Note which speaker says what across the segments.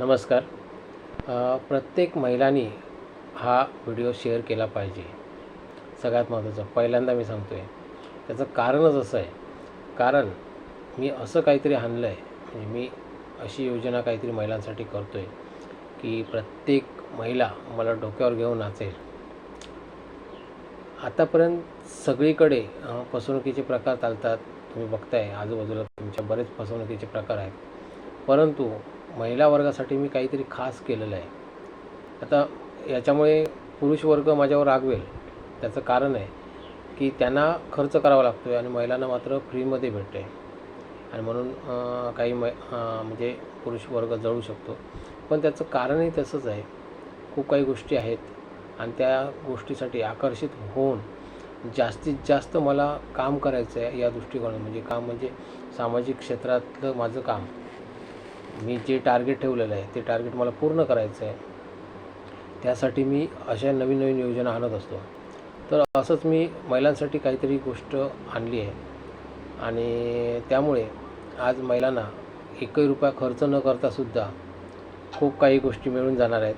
Speaker 1: नमस्कार. प्रत्येक महिलांनी हा व्हिडिओ शेअर केला पाहिजे. सगळ्यात महत्त्वाचं पहिल्यांदा मी सांगतो आहे त्याचं कारणच असं आहे. कारण मी असं काहीतरी आणलं आहे म्हणजे मी अशी योजना काहीतरी महिलांसाठी करतो आहे की प्रत्येक महिला मला डोक्यावर घेऊन नाचेल. आतापर्यंत सगळीकडे फसवणुकीचे प्रकार चालतात. तुम्ही बघताय आजूबाजूला तुमच्या बरेच फसवणुकीचे प्रकार आहेत. परंतु महिला वर्गासाठी मी काहीतरी खास केलेलं आहे. आता याच्यामुळे पुरुष वर्ग माझ्यावर रागवेल त्याचं कारण आहे की त्यांना खर्च करावा लागतो आहे आणि महिलांना मात्र फ्रीमध्ये भेटते आणि म्हणून काही मै म्हणजे पुरुष वर्ग जळू शकतो. पण त्याचं कारणही तसंच आहे. खूप काही गोष्टी आहेत आणि त्या गोष्टीसाठी आकर्षित होऊन जास्तीत जास्त मला काम करायचं आहे या दृष्टिकोनात म्हणजे काम म्हणजे सामाजिक क्षेत्रातलं माझं काम. मी जे टार्गेट ठेवलेलं आहे ते टार्गेट मला पूर्ण करायचं आहे. त्यासाठी मी अशा नवीन नवीन योजना आणत असतो. तर असंच मी महिलांसाठी काहीतरी गोष्ट आणली आहे. आणि त्यामुळे आज महिलांना एकही रुपया खर्च न करतासुद्धा खूप काही गोष्टी मिळून जाणार आहेत.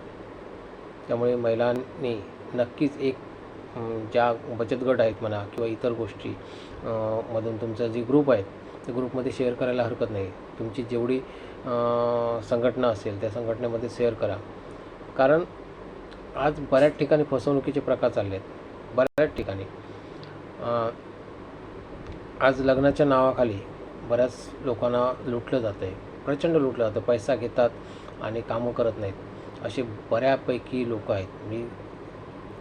Speaker 1: त्यामुळे महिलांनी नक्कीच एक ज्या बचत गट आहेत म्हणा किंवा इतर गोष्टी मधून तुमचा जे ग्रुप आहेत त्या ग्रुपमध्ये शेअर करायला हरकत नाही. तुमची जेवढी संघटना असेल त्या संघटनेमध्ये शेअर करा. कारण आज बऱ्याच ठिकाणी फसवणुकीचे प्रकार चालले आहेत बऱ्याच ठिकाणी. आज लग्नाच्या नावाखाली बऱ्याच लोकांना लुटलं जातं आहे प्रचंड लुटलं जातं. पैसा घेतात आणि कामं करत नाहीत. असे बऱ्यापैकी लोक आहेत. मी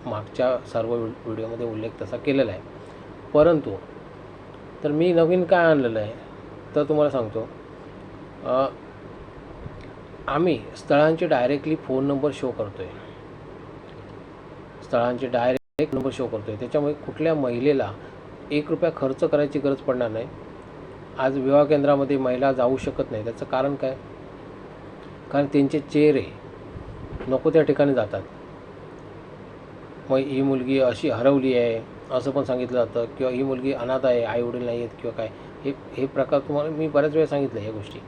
Speaker 1: मागच्या सर्व व्हिडिओमध्ये उल्लेख तसा केलेला आहे. परंतु तर मी नवीन काय आणलेलं आहे? तर तुम्हाला सांगतो. आम्ही स्थळांचे डायरेक्टली फोन नंबर शो करतो आहे स्थळांचे डायरेक्ट नंबर शो करतो आहे त्याच्यामुळे कुठल्या महिलेला एक रुपया खर्च करायची गरज पडणार नाही. आज विवाह केंद्रामध्ये महिला जाऊ शकत नाही. त्याचं कारण काय? कारण त्यांचे चेहरे नको त्या ठिकाणी जातात. मग ही मुलगी अशी हरवली आहे असं पण सांगितलं जातं. किंवा ही मुलगी अनाथ आहे आईवडील नाही आहेत किंवा काय. हे हे प्रकार तुम्हाला मी बऱ्याच वेळा सांगितलं ह्या गोष्टी.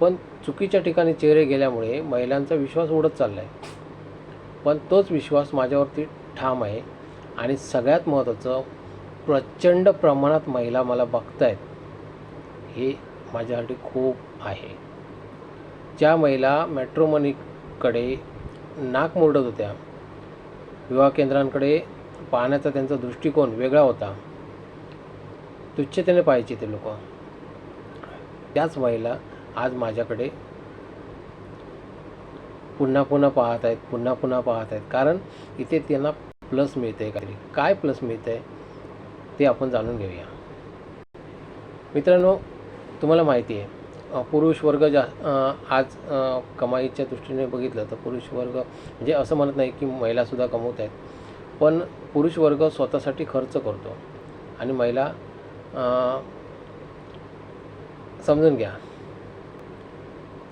Speaker 1: पण चुकीच्या ठिकाणी चेहरे गेल्यामुळे महिलांचा विश्वास उडत चालला आहे पण तोच विश्वास माझ्यावरती ठाम आहे आणि सगळ्यात महत्त्वाचं प्रचंड प्रमाणात महिला मला बघतायत हे माझ्यासाठी खूप आहे. ज्या महिला मॅट्रोमनीकडे नाक मोडत होत्या विवाह केंद्रांकडे पाहण्याचा त्यांचा दृष्टिकोन वेगळा होता. तुच्छतेने पाहायचे ते लोक. त्याच महिला आज माझ्याकडे पुन्हा पुन्हा पाहत आहेत पुन्हा पुन्हा पाहत आहेत. कारण इथे त्यांना प्लस मिळते आहे काहीतरी. काय प्लस मिळतं आहे ते आपण जाणून घेऊया. मित्रांनो तुम्हाला माहिती आहे पुरुष वर्ग जा आज कमाईच्या दृष्टीने बघितलं तर पुरुष वर्ग म्हणजे असं म्हणत नाही की महिलासुद्धा कमवत आहेत. पण पुरुष वर्ग स्वतःसाठी खर्च करतो. आणि महिला समजून घ्या.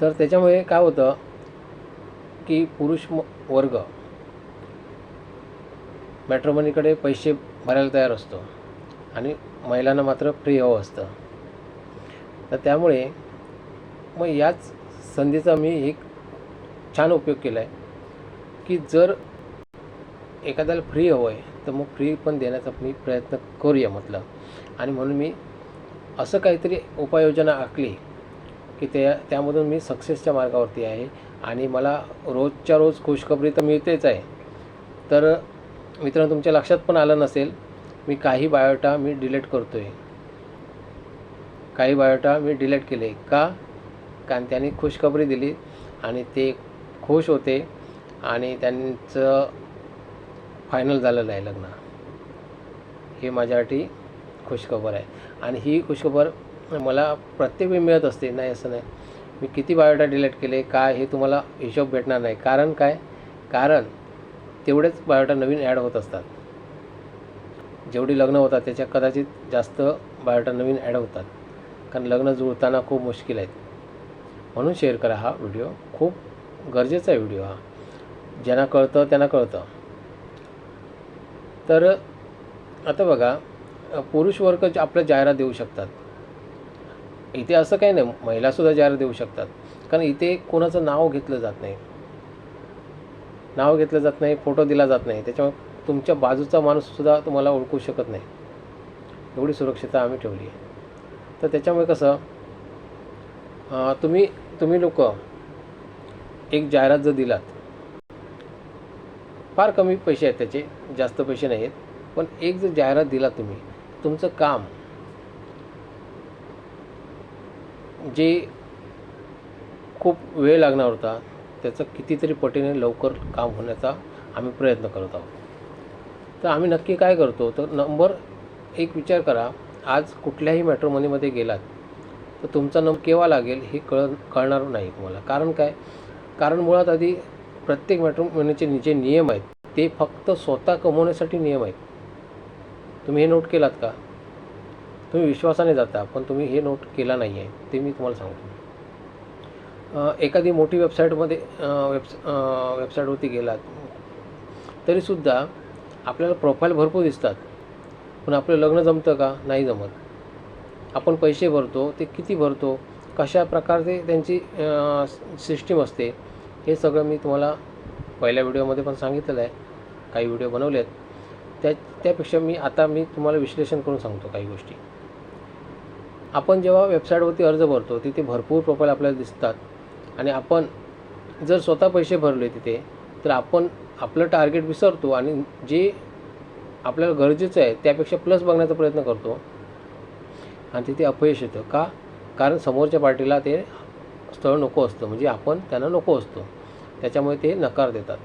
Speaker 1: तर त्याच्यामुळे काय होतं की पुरुष म- वर्ग मॅट्रोमनीकडे पैसे भरायला तयार असतो आणि महिलांना मात्र फ्री हवं असतं. तर त्यामुळे मग याच संधीचा मी एक छान उपयोग केला आहे की जर एखाद्याला फ्री हवं आहे तर मग फ्री पण देण्याचा मी प्रयत्न करूया म्हटलं. आणि म्हणून मी असं काहीतरी उपाययोजना आखली की त्या त्यामधून मी सक्सेसच्या मार्गावरती आहे. आणि मला रोजच्या रोज खुशखबरी तर मिळतेच आहे. तर मित्रांनो तुमच्या लक्षात पण आलं नसेल मी काही बायोटा मी डिलीट करतो आहे काही बायोटा मी डिलीट केले. का? कारण त्यांनी खुशखबरी दिली आणि ते खुश होते आणि त्यांचं फायनल झालेलं आहे लग्न. हे माझ्यासाठी खुशखबर आहे. आणि ही खुशखबर मला प्रत्येक वेळी मिळत असते. नाही असं नाही. मी किती बायोडा डिलीट केले काय हे तुम्हाला हिशोब भेटणार नाही. कारण काय? कारण तेवढेच बायोडा नवीन ॲड होत असतात. जेवढी लग्न होतात त्याच्या कदाचित जास्त बायोडा नवीन ॲड होतात. कारण लग्न जुळताना खूप मुश्किल आहेत. म्हणून शेअर करा हा व्हिडिओ खूप गरजेचा आहे व्हिडिओ हा. ज्यांना कळतं त्यांना कळतं. तर आता बघा पुरुष वर्ग आपलं आपल्या जाहिरात देऊ शकतात. इथे असं काही नाही. महिलासुद्धा जाहिरात देऊ शकतात. कारण इथे कोणाचं नाव घेतलं जात नाही. नाव घेतलं जात नाही फोटो दिला जात नाही. त्याच्यामुळे तुमच्या बाजूचा माणूससुद्धा तुम्हाला ओळखू शकत नाही. एवढी सुरक्षितता आम्ही ठेवली आहे. तर त्याच्यामुळे कसं तुम्ही तुम्ही लोक एक जाहिरात जर दिलात फार कमी पैसे आहेत त्याचे जास्त पैसे नाही आहेत पण एक जर जाहिरात दिला तुम्ही तुमचं काम जे खूप वेळ लागणार होता त्याचं कितीतरी पटीने लवकर काम होण्याचा आम्ही प्रयत्न करत आहोत. तर आम्ही नक्की काय करतो तर नंबर एक विचार करा आज कुठल्याही मॅट्रोमनीमध्ये गेलात तर तुमचा नंबर केव्हा लागेल हे कळ कळणार नाही तुम्हाला. कारण काय? कारण मुळात आधी प्रत्येक मॅट्रोमनीचे जे नियम आहेत ते फक्त स्वतः कमवण्यासाठी नियम आहेत. तुम्ही हे नोट केलात का? तुम्ही विश्वासाने जाता पण तुम्ही हे नोट केला नाही आहे ते मी तुम्हाला सांगतो. एखादी मोठी वेबसाईटमध्ये वेबस वेबसाईटवरती गेलात तरीसुद्धा आपल्याला प्रोफाईल भरपूर दिसतात पण आपलं लग्न जमतं का? नाही जमत. आपण पैसे भरतो ते किती भरतो? कशा प्रकारचे त्यांची सिस्टीम असते? हे सगळं मी तुम्हाला पहिल्या व्हिडिओमध्ये पण सांगितलेलं आहे. काही व्हिडिओ बनवले आहेत त्या त्यापेक्षा मी आता मी तुम्हाला विश्लेषण करून सांगतो काही गोष्टी. आपण जेव्हा वेबसाईटवरती अर्ज भरतो तिथे भरपूर प्रोफाईल आपल्याला दिसतात. आणि आपण जर स्वतः पैसे भरले तिथे तर आपण आपलं टार्गेट विसरतो आणि जे आपल्याला गरजेचं आहे त्यापेक्षा प्लस बघण्याचा प्रयत्न करतो. आणि तिथे अपयश येतं. का? कारण समोरच्या पार्टीला ते स्थळ नको असतं. म्हणजे आपण त्यांना नको असतो. त्याच्यामुळे ते नकार देतात.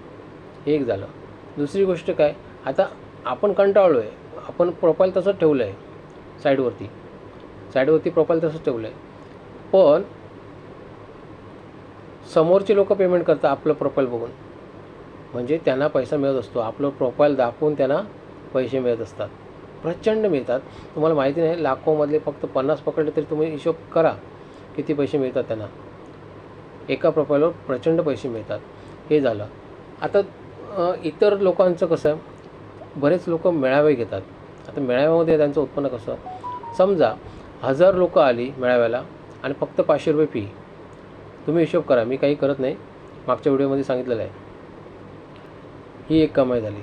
Speaker 1: हे एक झालं. दुसरी गोष्ट काय? आता आपण कंटाळलो आहे आपण प्रोफाईल तसंच ठेवलं आहे साईडवरती साईडवरती प्रोफाईल तसंच ठेवलं आहे पण समोरचे लोक पेमेंट करतात आपलं प्रोफाईल बघून. म्हणजे त्यांना पैसा मिळत असतो. आपलं प्रोफाईल दाखवून त्यांना पैसे मिळत असतात. प्रचंड मिळतात. तुम्हाला माहिती नाही लाखोमधले फक्त पन्नास पकडले तरी तुम्ही हिशोब करा किती पैसे मिळतात त्यांना. एका प्रोफाईलवर प्रचंड पैसे मिळतात. हे झालं. आता इतर लोकांचं कसं बरेच लोक मेळावे घेतात. आता मेळाव्यामध्ये त्यांचं उत्पन्न कसं? समजा हजार लोक आली मेळाव्याला आणि फक्त पाचशे रुपये फी तुम्ही हिशोब करा मी काही करत नाही. मागच्या व्हिडिओमध्ये सांगितलेलं आहे. ही एक कमाई झाली.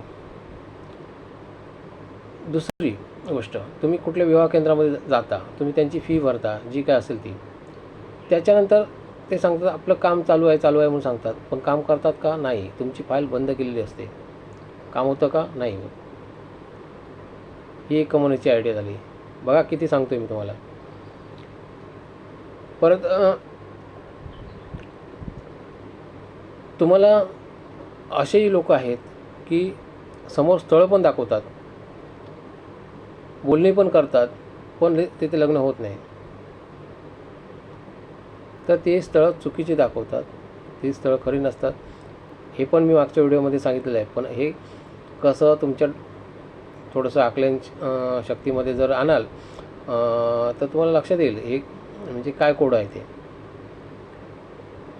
Speaker 1: दुसरी गोष्ट तुम्ही कुठल्या विवाह केंद्रामध्ये जाता तुम्ही त्यांची फी भरता जी काय असेल ती. त्याच्यानंतर ते सांगतात आपलं काम चालू आहे चालू आहे म्हणून सांगतात. पण काम करतात का? नाही. तुमची फाईल बंद केलेली असते. काम होतं का? नाही. होत ही एक कमवण्याची आयडिया झाली. बघा किती सांगतोय मी तुम्हाला. परत तुम्हाला असेही लोक आहेत की समोर स्थळं पण दाखवतात. बोलणी पण करतात पण तिथे लग्न होत नाही. तर ते स्थळं चुकीची दाखवतात ती स्थळं खरी नसतात. हे पण मी मागच्या व्हिडिओमध्ये सांगितलेलं आहे पण हे कसं तुमच्या थोडंसं आकलन शक्तीमध्ये जर आणाल तर तुम्हाला लक्षात येईल हे म्हणजे काय कोड आहे ते.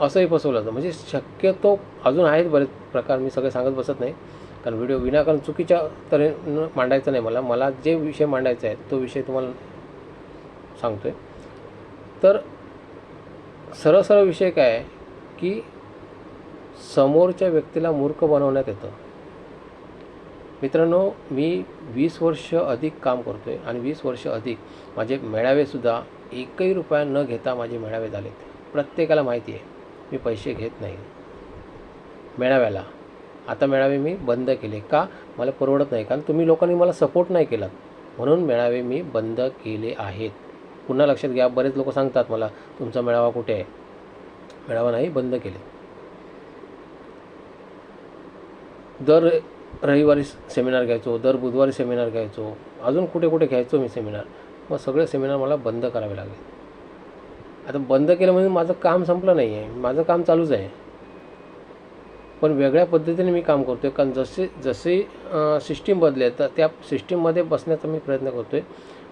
Speaker 1: असंही फसवलं जातं. म्हणजे शक्यतो अजून आहेत बरेच प्रकार मी सगळे सांगत बसत नाही. कारण व्हिडिओ विनाकारण चुकीच्या तऱ्हेनं मांडायचा नाही मला. मला जे विषय मांडायचा आहे तो विषय तुम्हाला सांगतो आहे तर सरळ सरळ विषय काय की समोरच्या व्यक्तीला मूर्ख बनवण्यात येतं. मित्रांनो मी वीस वर्ष अधिक काम करतो आहे आणि वीस वर्ष अधिक माझे मेळावेसुद्धा एकही रुपया न घेता माझे मेळावे झाले प्रत्येकाला माहिती आहे मी पैसे घेत नाही. मेळाव्याला. आता मेळावे मी बंद केले. का? मला परवडत नाही. कारण तुम्ही लोकांनी मला सपोर्ट नाही केलात. म्हणून मेळावे मी बंद केले आहेत. पुन्हा लक्षात घ्या बरेच लोक सांगतात मला तुमचा मेळावा कुठे आहे? मेळावा नाही बंद केले दर रविवारी सेमिनार घ्यायचो दर बुधवारी सेमिनार घ्यायचो अजून कुठे कुठे घ्यायचो मी सेमिनार. मग सगळे सेमिनार मला बंद करावे लागले. आता बंद केलं म्हणजे माझं काम संपलं नाही आहे माझं काम चालूच आहे. पण वेगळ्या पद्धतीने मी काम करतो आहे कारण जसे जसे सिस्टीम बदले तर त्या सिस्टीममध्ये बसण्याचा मी प्रयत्न करतो आहे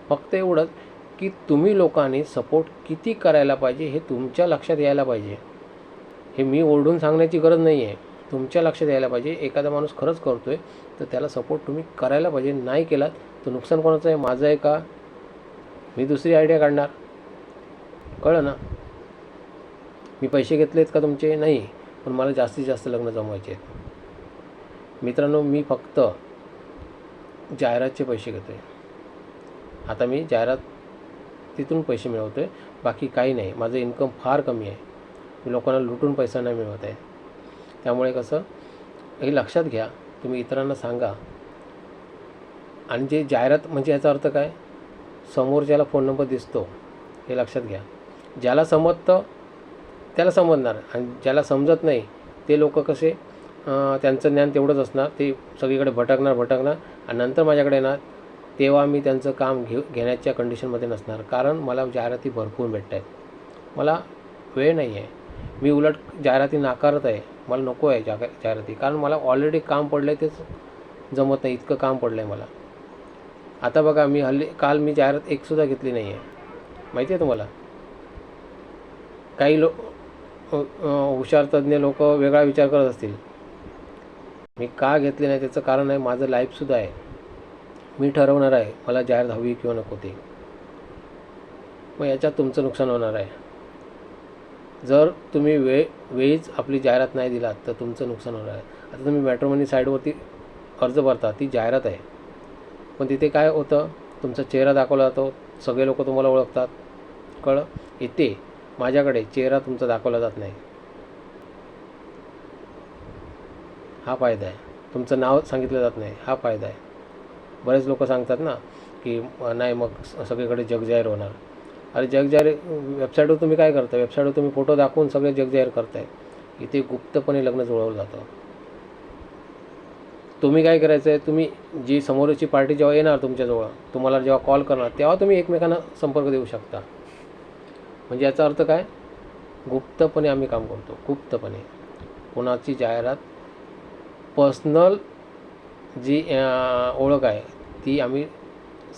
Speaker 1: फक्त एवढंच की तुम्ही लोकांनी सपोर्ट किती करायला पाहिजे हे तुमच्या लक्षात यायला पाहिजे. हे मी ओरडून सांगण्याची गरज नाही आहे तुमच्या लक्षात यायला पाहिजे. एखादा माणूस खरंच करतो आहे तर त्याला सपोर्ट तुम्ही करायला पाहिजे. नाही केलात तर नुकसान कोणाचं आहे? माझं आहे का? मी दुसरी आयडिया काढणार. कळलं ना? मी पैसे घेतलेत का तुमचे? नाही. पण मला जास्तीत जास्त लग्न जमवायचे आहेत. मित्रांनो मी फक्त जाहिरातचे पैसे घेतो आहे आता मी जाहिरात तिथून पैसे मिळवतो आहे बाकी काही नाही. माझं इन्कम फार कमी आहे. मी लोकांना लुटून पैसा नाही मिळवत आहे. त्यामुळे कसं हे लक्षात घ्या तुम्ही इतरांना सांगा. आणि जे जाहिरात म्हणजे याचा अर्थ काय? समोरच्याला फोन नंबर दिसतो हे लक्षात घ्या. ज्याला समजतं त्याला समजणार. आणि ज्याला समजत नाही ते लोक कसे त्यांचं ज्ञान तेवढंच असणार. ते सगळीकडे भटकणार भटकणार. आणि नंतर माझ्याकडे येणार तेव्हा मी त्यांचं काम घेऊ घेण्याच्या कंडिशनमध्ये नसणार. कारण मला जाहिराती भरपूर भेटत आहेत मला वेळ नाही आहे मी उलट जाहिराती नाकारत आहे. मला नको आहे जागा जाहिराती कारण मला ऑलरेडी काम पडलं आहे तेच जमत नाही इतकं काम पडलं आहे मला. आता बघा मी हल्ली काल मी जाहिरात एकसुद्धा घेतली नाही आहे माहिती आहे तुम्हाला? काही लो हुशार तज्ज्ञ लोक वेगळा विचार करत असतील. मी का घेतली नाही त्याचं कारण आहे माझं लाईफसुद्धा आहे. मी ठरवणार आहे मला जाहिरात हवी किंवा नको ते. मग याच्यात तुमचं नुकसान होणार आहे. जर तुम्ही वे वेळीच आपली जाहिरात नाही दिलात तर तुमचं नुकसान होणार आहे. आता तुम्ही मॅट्रोमनी साईडवरती अर्ज भरता ती जाहिरात आहे. पण तिथे काय होतं तुमचा चेहरा दाखवला जातो सगळे लोक तुम्हाला ओळखतात. कळलं? इथे माझ्याकडे चेहरा तुमचा दाखवला जात नाही. हा फायदा आहे. तुमचं नाव सांगितलं जात नाही हा फायदा आहे. बरेच लोक सांगतात ना की नाही मग सगळीकडे जग जाहीर होणार. अरे जगजाहीर वेबसाईटवर तुम्ही काय करता वेबसाईटवर तुम्ही फोटो दाखवून सगळे जगजाहीर करताय. इथे गुप्तपणे लग्न जुळवलं जातं. तुम्ही काय करायचं आहे तुम्ही जी समोरची पार्टी जेव्हा येणार तुमच्याजवळ तुम्हाला जेव्हा कॉल करणार तेव्हा तुम्ही एकमेकांना संपर्क देऊ शकता. म्हणजे याचा अर्थ काय? गुप्तपणे आम्ही काम करतो. गुप्तपणे. कोणाची जाहिरात पर्सनल जी ओळख आहे ती आम्ही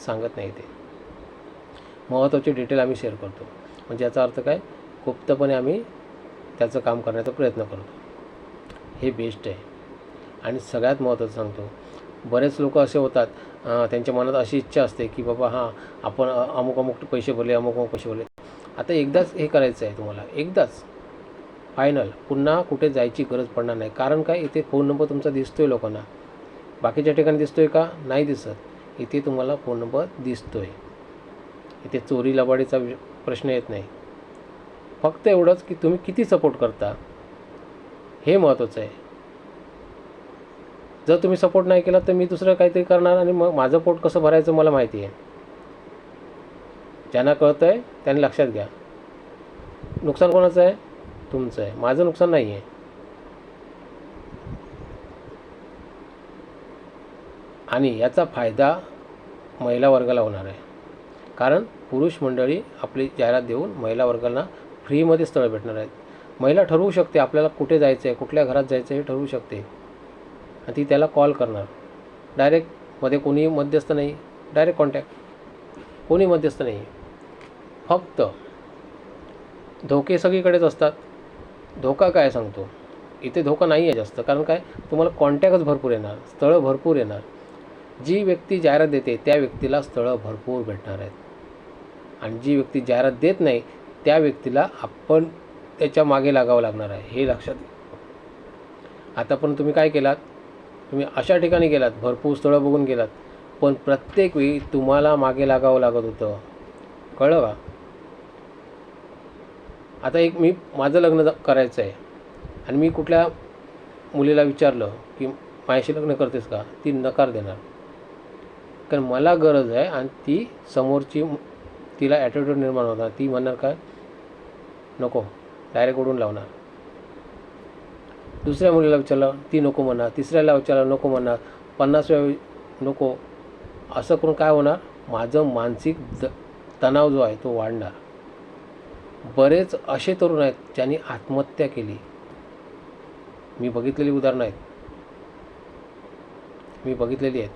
Speaker 1: सांगत नाही ते महत्त्वाचे डिटेल आम्ही शेअर करतो. म्हणजे याचा अर्थ काय? गुप्तपणे आम्ही त्याचं काम करण्याचा प्रयत्न करतो. हे बेस्ट आहे. आणि सगळ्यात महत्त्वाचं सांगतो बरेच लोक असे होतात त्यांच्या मनात अशी इच्छा असते की बाबा हां आपण अमुक अमुक पैसे भरले अमुक अमुक पैसे भरले. आता एकदाच हे करायचं आहे तुम्हाला. एकदाच. फायनल पुन्हा कुठे जायची गरज पडणार नाही. कारण काय? इथे फोन नंबर तुमचा दिसतो आहे लोकांना. बाकीच्या ठिकाणी दिसतो आहे का? नाही दिसत. इथे तुम्हाला फोन नंबर दिसतो आहे इथे चोरी लबाडीचा प्रश्न येत नाही. फक्त एवढंच की तुम्ही किती सपोर्ट करता? हे महत्त्वाचं आहे. जर तुम्ही सपोर्ट नाही केला तर मी दुसरं काहीतरी करणार आणि मग माझं पोट कसं भरायचं मला माहिती आहे. ज्यांना कळतं आहे त्यांनी लक्षात घ्या. नुकसान कोणाचं आहे? तुमचं आहे. माझं नुकसान नाही आहे. आणि याचा फायदा महिला वर्गाला होणार आहे. कारण पुरुष मंडळी आपली जाहिरात देऊन महिला वर्गाला फ्रीमध्ये स्थळं भेटणार आहेत. महिला ठरवू शकते आपल्याला कुठे जायचं आहे कुठल्या घरात जायचं आहे हे ठरवू शकते. आणि ती त्याला कॉल करणार. डायरेक्टमध्ये कोणीही मध्यस्थ नाही. डायरेक्ट कॉन्टॅक्ट कोणी मध्यस्थ नाही. फक्त धोके सगळीकडेच असतात. धोका काय सांगतो? इथे धोका नाही आहे जास्त. कारण काय? तुम्हाला कॉन्टॅक्टच भरपूर येणार. स्थळं भरपूर येणार. जी व्यक्ती जाहिरात देते त्या व्यक्तीला स्थळं भरपूर भेटणार आहेत. आणि जी व्यक्ती जाहिरात देत नाही त्या व्यक्तीला आपण त्याच्यामागे लागावं लागणार आहे हे लक्षात आता पण तुम्ही काय केलात? तुम्ही अशा ठिकाणी गेलात भरपूर स्थळं बघून गेलात पण प्रत्येक वेळी तुम्हाला मागे लागावं लागत होतं. कळलं का? आता एक मी माझं लग्न करायचं आहे. आणि मी कुठल्या मुलीला विचारलं की माझ्याशी लग्न करतेस का? ती नकार देणार. कारण मला गरज आहे आणि ती समोरची तिला ॲटिट्यूड निर्माण होणार. ती म्हणणार काय नको डायरेक्ट ओढून लावणार. दुसऱ्या मुलीला विचारलं ती नको म्हणणार. तिसऱ्याला विचारलं नको म्हणणार. पन्नास वेळा नको. असं करून काय होणार? माझं मानसिक द तणाव जो आहे तो वाढणार. बरेच असे तरुण आहेत ज्यांनी आत्महत्या केली. मी बघितलेली उदाहरणं आहेत. मी बघितलेली आहेत.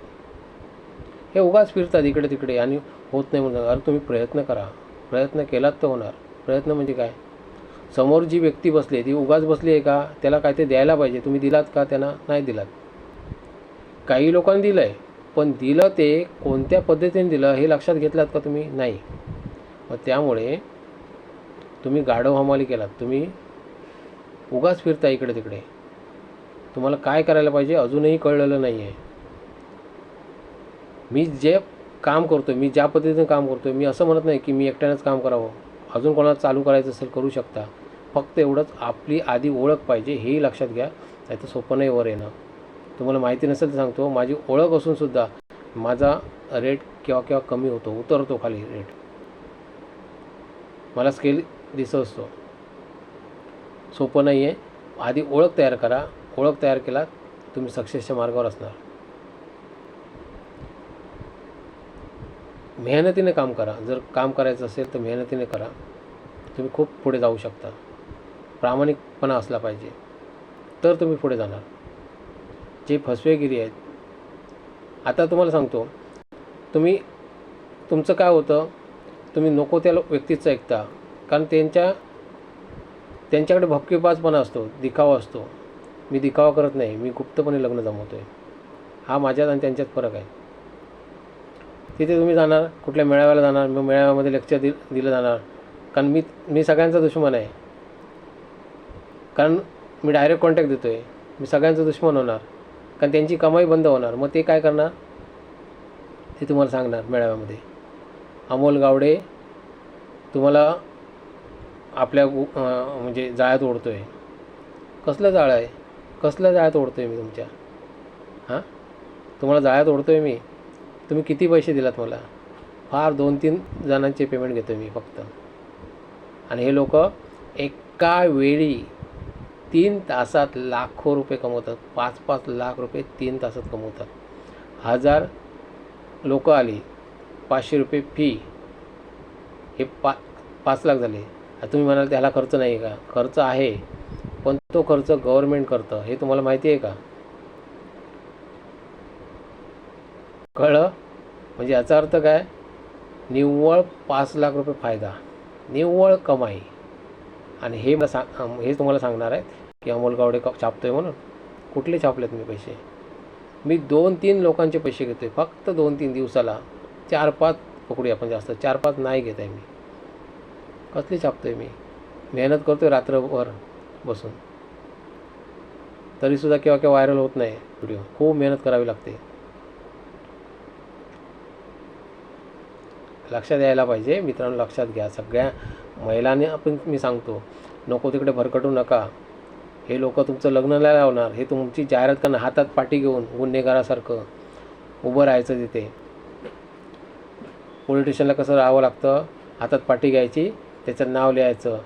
Speaker 1: हे उगाच फिरतात इकडे तिकडे आणि होत नाही म्हणून अरे तुम्ही प्रयत्न करा. प्रयत्न केलात तर होणार. प्रयत्न म्हणजे काय? समोर जी व्यक्ती बसली आहे ती उगाच बसली आहे का? त्याला काय ते द्यायला पाहिजे? तुम्ही दिलात का? त्यांना नाही दिलात. काही लोकांनी दिलं आहे पण दिलं ते कोणत्या पद्धतीने दिलं हे लक्षात घेतलात का तुम्ही? नाही. मग त्यामुळे तुम्ही गाढव हमाली केलात. तुम्ही उगाच फिरता इकडे तिकडे. तुम्हाला काय करायला पाहिजे अजूनही कळलेलं नाही आहे मी जे काम करतो मी ज्या पद्धतीने काम करतो मी असं म्हणत नाही की मी एकट्यानंच काम करावं. अजून कोणाला चालू करायचं असेल करू शकता. फक्त एवढंच आपली आधी ओळख पाहिजे हेही लक्षात घ्या नाही तर सोपं नाही वर येणं. तुम्हाला माहिती नसेल तर सांगतो माझी ओळख असूनसुद्धा माझा रेट केव्हा केव्हा कमी होतो उतरतो खाली रेट. मला स्केल दिसत असतो सोपं नाही आहे आधी ओळख तयार करा. ओळख तयार केला तुम्ही सक्सेसच्या मार्गावर असणार. मेहनतीने काम करा. जर काम करायचं असेल तर मेहनतीने करा. तुम्ही खूप पुढे जाऊ शकता. प्रामाणिकपणा असला पाहिजे. तर तुम्ही पुढे जाणार. जे फसवेगिरी आहेत. आता तुम्हाला सांगतो. तुम्ही तुमचं काय होतं? तुम्ही नको त्या व्यक्तीचं ऐकता. कारण त्यांच्या त्यांच्याकडे भपकेबाजपणा असतो. दिखावा असतो. मी दिखावा करत नाही. मी गुप्तपणे लग्न जमवतो आहे हा माझ्यात आणि त्यांच्यात फरक आहे. तिथे तुम्ही जाणार कुठल्या मेळाव्याला जाणार मग मेळाव्यामध्ये लेक्चर दि दिलं जाणार. कारण मी मी सगळ्यांचा दुश्मन आहे. कारण मी डायरेक्ट कॉन्टॅक्ट देतो आहे मी सगळ्यांचा दुश्मन होणार. कारण त्यांची कमाई बंद होणार. मग ते काय करणार? ते तुम्हाला सांगणार मेळाव्यामध्ये. अमोल गावडे तुम्हाला आपल्या म्हणजे जाळ्यात ओढतो आहे कसलं जाळं आहे? कसलं जाळ्यात ओढतो आहे मी तुमच्या? हां? तुम्हाला जाळ्यात ओढतो आहे मी? तुम्ही किती पैसे दिलात मला? फार दोन तीन जणांचे पेमेंट घेतो मी फक्त. आणि हे लोक एका वेळी तीन तासात लाखो रुपये कमवतात. पाच पाच लाख रुपये तीन तासात कमवतात. हजार लोक आली पाचशे रुपये फी हे पा पाच लाख झाले. तुम्ही म्हणाल त्याला खर्च नाही का? खर्च आहे पण तो खर्च गव्हर्मेंट करतं. हे तुम्हाला माहिती आहे का? कळलं? म्हणजे याचा अर्थ काय? निव्वळ पाच लाख रुपये फायदा निव्वळ कमाई. आणि हे मला सांग हे तुम्हाला सांगणार आहेत की अमोल गावडे छापतो आहे म्हणून. कुठले छापलेत मी पैसे? मी दोन तीन लोकांचे पैसे घेतो आहे फक्त दोन तीन दिवसाला चार पाच पकडूया आपण जास्त चार पाच नाही घेत आहे मी. कसली आहे मी? मेहनत करतो आहे रात्रभर बसून. तरीसुद्धा केव्हा केव्हा व्हायरल होत नाही. व्हिडिओ खूप मेहनत करावी लागते. लक्षात यायला पाहिजे. मित्रांनो लक्षात घ्या. सगळ्या महिलांनी आपण मी सांगतो नको तिकडे भरकटू नका. हे लोक तुमचं लग्न नाही लावणार. हे तुमची जाहिरात करणं हातात पाठी घेऊन गुन्हेगारासारखं उभं राहायचं तिथे. पोलीस स्टेशनला कसं राहावं लागतं? हातात पाठी घ्यायची त्याचं नाव लिहायचं.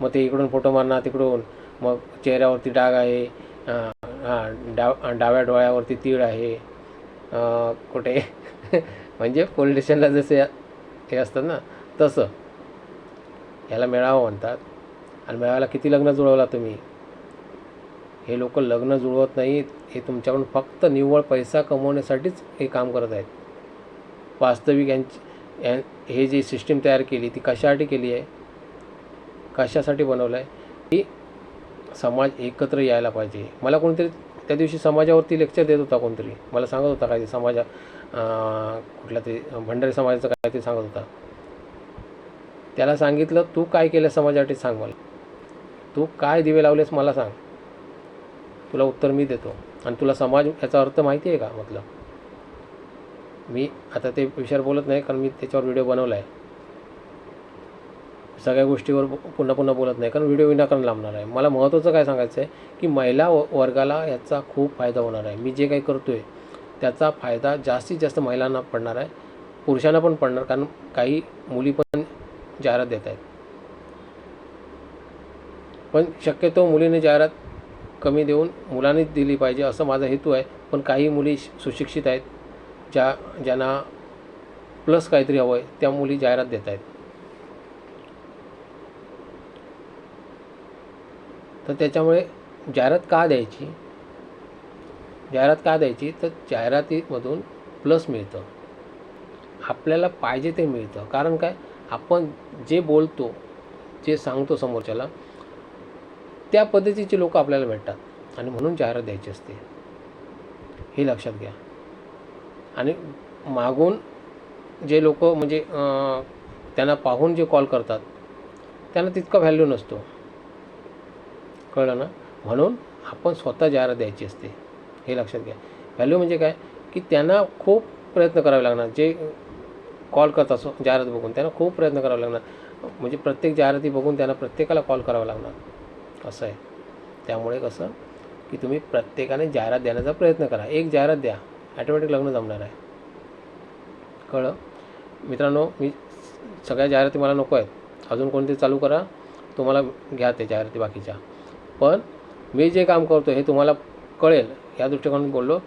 Speaker 1: मग ते इकडून फोटो मारणार तिकडून. मग चेहऱ्यावरती डाग आहे. हां डाव डाव्या डोळ्यावरती तीळ आहे. कुठे? म्हणजे पोलीस स्टेशनला जसे हे असतात ना तसं. याला मेळावा म्हणतात. आणि मेळाव्याला किती लग्न जुळवला तुम्ही? हे लोक लग्न जुळवत नाहीत. हे तुमच्याकडून फक्त निव्वळ पैसा कमवण्यासाठीच हे काम करत आहेत. वास्तविक यांची यां हे जी सिस्टीम तयार केली ती कशासाठी केली आहे? कशासाठी बनवलं आहे की समाज एकत्र यायला पाहिजे. मला कोणतरी त्या दिवशी समाजावरती लेक्चर देत होता कोणतरी. मला सांगत होता काय समाजा कुठला ते भंडारी समाजाचं काय ते सांगत होता. त्याला सांगितलं तू काय केलं समाजासाठी सांग मला. तू काय दिवे लावलेस मला सांग. तुला उत्तर मी देतो. आणि तुला समाज याचा अर्थ माहिती आहे का? मतलब मी आता ते विषयावर बोलत नाही कारण मी त्याच्यावर व्हिडिओ बनवला आहे सगळ्या गोष्टीवर पुन्हा पुन्हा बोलत नाही कारण व्हिडिओ विनाकारण लांबणार आहे. मला महत्त्वाचं काय सांगायचं आहे की महिला व वर्गाला याचा खूप फायदा होणार आहे. मी जे काही करतो आहे त्याचा फायदा जास्तीत जास्त महिलांना पडणार आहे. पुरुषांना पण पडणार कारण काही मुली पण जाहिरात देत आहेत. पण शक्यतो मुलीने जाहिरात कमी देऊन मुलांनीच दिली पाहिजे असं माझा हेतू आहे. पण काही मुली सुशिक्षित आहेत ज्या ज्यांना प्लस काहीतरी हवं आहे त्या मुली जाहिरात देत आहेत. तर त्याच्यामुळे जाहिरात का द्यायची? जाहिरात का द्यायची? तर जाहिरातीमधून प्लस मिळतं. आपल्याला पाहिजे ते मिळतं. कारण काय? आपण जे बोलतो जे सांगतो समोरच्याला त्या पद्धतीचे लोक आपल्याला भेटतात. आणि म्हणून जाहिरात द्यायची असते. हे लक्षात घ्या. आणि मागून जे लोक म्हणजे त्यांना पाहून जे कॉल करतात त्यांना तितका व्हॅल्यू नसतो. कळलं ना? म्हणून आपण स्वतः जाहिरात द्यायची असते. हे लक्षात घ्या. व्हॅल्यू म्हणजे काय? की त्यांना खूप प्रयत्न करावे लागणार. जे कॉल करत असो जाहिरात बघून त्यांना खूप प्रयत्न करावे लागणार. म्हणजे प्रत्येक जाहिराती बघून त्यांना प्रत्येकाला कॉल करावा लागणार. असं आहे. त्यामुळे कसं? की तुम्ही प्रत्येकाने जाहिरात देण्याचा प्रयत्न करा. एक जाहिरात द्या. ॲटोमॅटिक लग्न जमणार आहे. कळलं? मित्रांनो मी सगळ्या जाहिराती मला नको आहेत. अजून कोणते चालू करा. तुम्हाला घ्या ते जाहिराती बाकीच्या. पण मी जे काम करतो हे तुम्हाला कळेल. या दृष्टिकोनात बोललो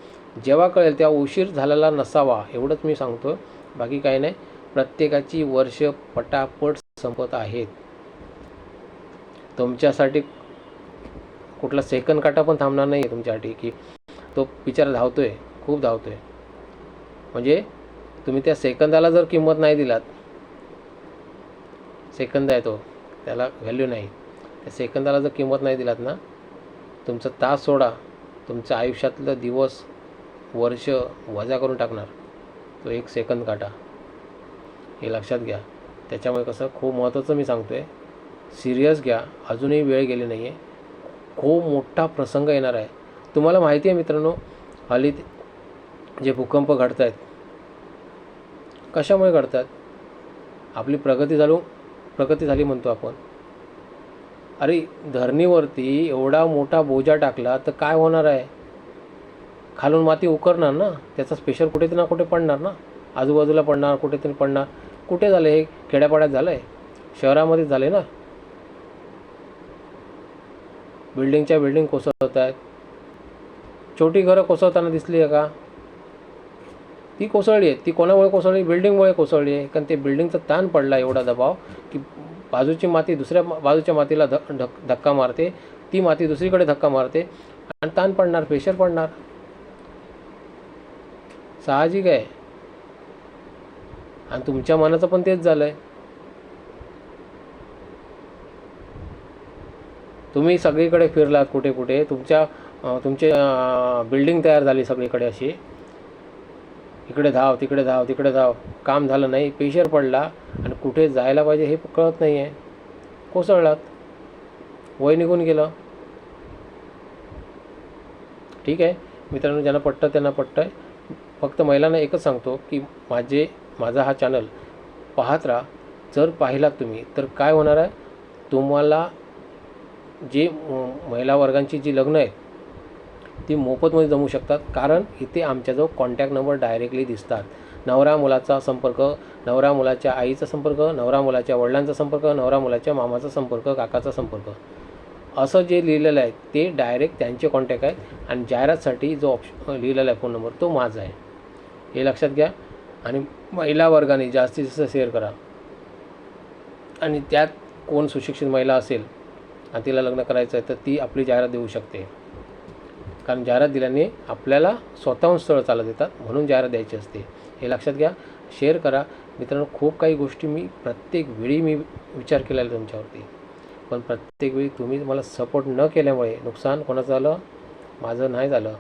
Speaker 1: जेव्हा कळेल तेव्हा उशीर झालेला नसावा एवढंच मी सांगतो. बाकी काही नाही. प्रत्येकाची वर्ष पटापट संपत आहेत. तुमच्यासाठी कुठला सेकंद काटा पण थांबणार नाही आहे तुमच्यासाठी की तो बिचारा धावतो आहे खूप धावतो आहे म्हणजे तुम्ही त्या सेकंदाला जर किंमत नाही दिलात सेकंद आहे तो त्याला व्हॅल्यू नाही. त्या सेकंदाला जर किंमत नाही दिलात ना तुमचा तास सोडा. तुमचं आयुष्यातलं दिवस वर्ष वजा करून टाकणार. तो एक सेकंद काटा. हे लक्षात घ्या. त्याच्यामुळे कसं खूप महत्त्वाचं मी सांगतो आहे सिरियस घ्या. अजूनही वेळ गेली नाही आहे खूप मोठा प्रसंग येणार आहे. तुम्हाला माहिती आहे मित्रांनो हल्ली जे भूकंप घडत आहेत कशामुळे घडतात? आपली प्रगती झालो प्रगती झाली म्हणतो आपण. अरे धरणीवरती एवढा मोठा बोजा टाकला तर काय होणार आहे? खालून माती उकरणार ना? त्याचा स्पेशल कुठे ना कुठे पडणार ना? आजूबाजूला पडणार कुठेतरी पडणार. कुठे झालं हे? खेड्यापाड्यात झालं आहे शहरामध्येच झालं आहे ना? बिल्डिंगच्या बिल्डिंग कोसळत आहेत. छोटी घरं कोसळताना दिसली आहे का? ती कोसळली आहे ती कोणामुळे कोसळली? बिल्डिंगमुळे कोसळली आहे. कारण ते बिल्डिंगचा ताण पडला एवढा दबाव की बाजूची माती दुसऱ्या बाजूच्या मातीला ध धक धक्का मारते. ती माती दुसरीकडे धक्का मारते. आणि ताण पडणार प्रेशर पडणार. साहजिक आहे. आणि तुमच्या मनाचं पण तेच झालं आहे तुम्ही सगळीकडे फिरलात कुठे कुठे तुमच्या तुमचे बिल्डिंग तयार झाली सगळीकडे अशी. इकडे धाव तिकडे धाव तिकडे धाव. काम झालं नाही प्रेशर पडला आणि कुठे जायला पाहिजे हे कळत नाही आहे कोसळलात. वय निघून गेलं. ठीक आहे. मित्रांनो ज्यांना पटतं त्यांना पटतं आहे फक्त महिलांना एकच सांगतो की माझे माझा हा चॅनल पाहत राहा. जर पाहिलात तुम्ही तर काय होणार आहे? तुम्हाला जे महिला वर्गांची जी लग्न आहेत ती मोफतमध्ये जमू शकतात. कारण इथे आमच्याजवळ कॉन्टॅक्ट नंबर डायरेक्टली दिसतात. नवरा मुलाचा संपर्क नवरा मुलाच्या आईचा संपर्क नवरा मुलाच्या वडिलांचा संपर्क नवरा मुलाच्या मामाचा संपर्क काकाचा संपर्क. असं जे लिहिलेलं आहे ते डायरेक्ट त्यांचे कॉन्टॅक्ट आहेत आणि जाहिरातसाठी जो ऑप्शन लिहिलेला आहे फोन नंबर तो माझा आहे. हे लक्षात घ्या आणि महिला वर्गाने जास्तीत जास्त शेअर करा. आणि त्यात कोण सुशिक्षित महिला असेल आणि तिला लग्न करायचं आहे तर ती आपली जाहिरात देऊ शकते. कारण जाहिरात दिल्याने आपल्याला स्वतःहून स्थळ चालत येतात म्हणून जाहिरात द्यायची असते. हे लक्षात घ्या शेअर करा. मित्रांनो खूप काही गोष्टी मी प्रत्येक वेळी मी विचार केलेला आहे तुमच्यावरती. पण प्रत्येक वेळी तुम्ही मला सपोर्ट न केल्यामुळे नुकसान कोणाचं झालं? माझं नाही झालं.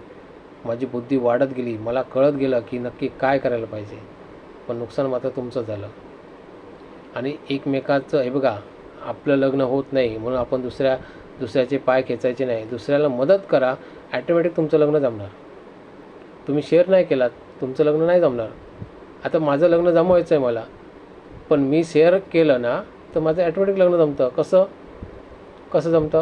Speaker 1: माझी बुद्धी वाढत गेली. मला कळत गेलं की नक्की काय करायला पाहिजे. पण नुकसान मात्र तुमचं झालं. आणि एकमेकाचं हे बघा आपलं लग्न होत नाही म्हणून आपण दुसऱ्या दुसऱ्याचे पाय खेचायचे नाही. दुसऱ्याला मदत करा. ॲटोमॅटिक तुमचं लग्न जमणार. तुम्ही शेअर नाही केलात तुमचं लग्न नाही जमणार. आता माझं लग्न जमवायचं आहे मला. पण मी शेअर केलं ना तर माझं ॲटोमॅटिक लग्न जमतं. कसं? कसं जमतं?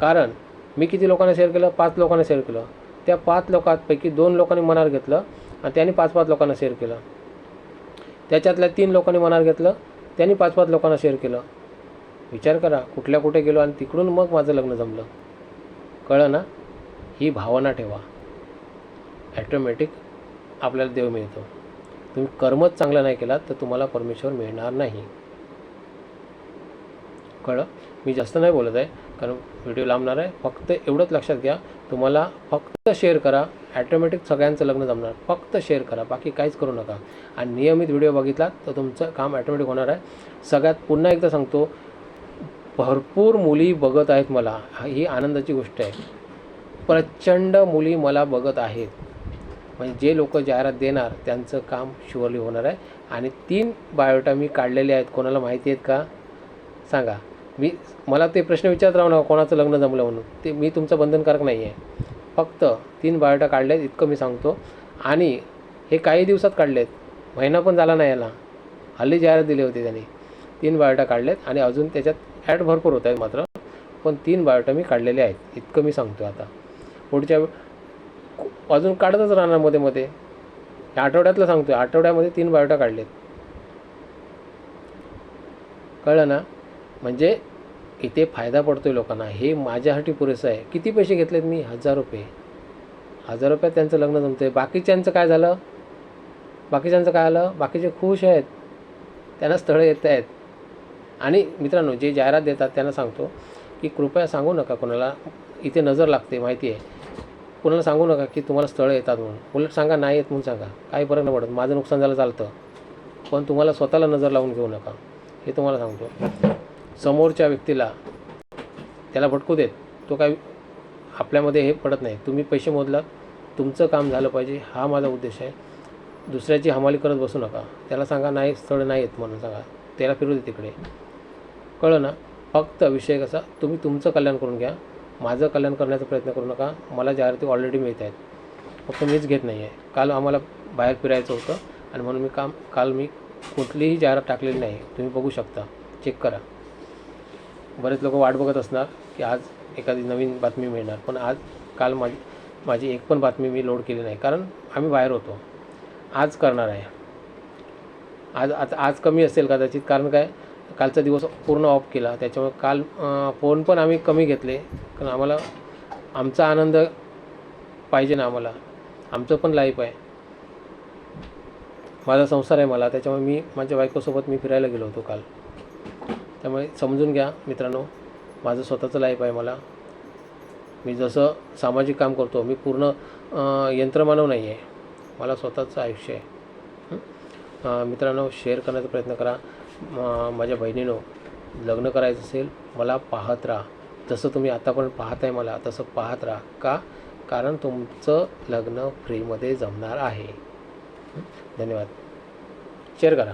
Speaker 1: कारण मी किती लोकांना शेअर केलं? पाच लोकांना शेअर केलं. त्या पाच लोकांपैकी दोन लोकांनी मनावर घेतलं आणि त्यांनी पाच पाच लोकांना शेअर केलं. त्याच्यातल्या तीन लोकांनी मनावर घेतलं त्यांनी पाच पाच लोकांना शेअर केलं. विचार करा कुठल्या कुठे गेलो आणि तिकडून मग माझं लग्न जमलं. कळलं ना? ही भावना ठेवा. ॲटोमॅटिक आपल्याला देव मिळतो. तुम्ही कर्मच चांगलं नाही केलात तर तुम्हाला परमेश्वर मिळणार नाही. कळलं? मी जास्त नाही बोलत आहे कारण व्हिडिओ लांबणार आहे. फक्त एवढंच लक्षात घ्या तुम्हाला फक्त शेअर करा. ॲटोमॅटिक सगळ्यांचं लग्न जमणार. फक्त शेअर करा बाकी काहीच करू नका. आणि नियमित व्हिडिओ बघितलात तर तुमचं काम ॲटोमॅटिक होणार आहे. सगळ्यात पुन्हा एकदा सांगतो भरपूर मुली बघत आहेत मला. ही आनंदाची गोष्ट आहे. प्रचंड मुली मला बघत आहेत. म्हणजे जे लोक जाहिरात देणार त्यांचं काम शुअरली होणार आहे. आणि तीन बायोटा मी काढलेले आहेत. कोणाला माहिती आहेत का? सांगा. मी मला ते प्रश्न विचारत राहू नका. कोणाचं लग्न जमलं म्हणून. ते मी तुमचं बंधनकारक नाही आहे फक्त तीन बायोटा काढले आहेत इतकं मी सांगतो. आणि हे काही दिवसात काढले आहेत महिना पण झाला नाही याला. हल्ली जाहिरात दिली होती त्यांनी. तीन बायोटा काढलेत आणि अजून त्याच्यात ॲड भरपूर होत आहेत मात्र. पण तीन बायोटा मी काढलेले आहेत. इतकं मी सांगतो आता. पुढच्या अजून काढतच राहणार मध्ये मध्ये. या आठवड्यातलं सांगतो आठवड्यामध्ये तीन बायोटा काढलेत. कळलं ना? म्हणजे इथे फायदा पडतो आहे लोकांना. हे माझ्यासाठी पुरेसं आहे. किती पैसे घेतलेत मी? हजार रुपये. हजार रुपयात त्यांचं लग्न जमतं आहे बाकीच्यांचं काय झालं? बाकीच्यांचं काय आलं? बाकीचे खुश आहेत त्यांना स्थळं येत आहेत. आणि मित्रांनो जे जाहिरात देतात त्यांना सांगतो की कृपया सांगू नका कोणाला. इथे नजर लागते माहिती आहे. कोणाला सांगू नका की तुम्हाला स्थळं येतात म्हणून. उलट सांगा नाही येत म्हणून सांगा. काही फरक नाही पडत. माझं नुकसान झालं चालतं. पण तुम्हाला स्वतःला नजर लावून घेऊ नका. हे तुम्हाला सांगतो. समोरच्या व्यक्तीला त्याला भटकू देत. तो काय आपल्यामध्ये हे पडत नाही. तुम्ही पैसे मोजलात. तुमचं काम झालं पाहिजे. हा माझा उद्देश आहे. दुसऱ्याची हमाली करत बसू नका. त्याला सांगा नाही स्थळ नाही येत म्हणून सांगा. त्याला फिरू दे तिकडे. कळलं ना? फक्त विषय कसा तुम्ही तुमचं कल्याण करून घ्या. माझं कल्याण करण्याचा प्रयत्न करू नका. मला जाहिराती ऑलरेडी मिळत आहेत फक्त मीच घेत नाही आहे काल आम्हाला बाहेर फिरायचं होतं आणि म्हणून मी काम काल मी कुठलीही जाहिरात टाकलेली नाही. तुम्ही बघू शकता. चेक करा. बरेच लोक वाट बघत असणार की आज एखादी नवीन बातमी मिळणार. पण आज काल माझी माझी एक पण बातमी मी लोड केली नाही. कारण आम्ही बाहेर होतो. आज करणार आहे. आज आता आज कमी असेल कदाचित. कारण काय? कालचा दिवस पूर्ण ऑफ केला. त्याच्यामुळे काल फोन पण आम्ही कमी घेतले. कारण आम्हाला आमचा आनंद पाहिजे ना आम्हाला. आमचं पण लाईफ आहे. माझा संसार आहे मला. त्याच्यामुळे मी माझ्या बायकोसोबत मी फिरायला गेलो होतो काल. त्यामुळे समजून घ्या मित्रांनो माझं स्वतःचं लाईफ आहे मला. मी जसं सामाजिक काम करतो मी पूर्ण यंत्रमानव नाही आहे. मला स्वतःचं आयुष्य आहे. मित्रांनो शेअर करण्याचा प्रयत्न करा. माझ्या बहिणीनो लग्न करायचं असेल मला पाहत राहा. जसं तुम्ही आतापर्यंत पाहत आहे मला तसं पाहत राहा. का? कारण तुमचं लग्न फ्रीमध्ये जमणार आहे. धन्यवाद. शेअर करा.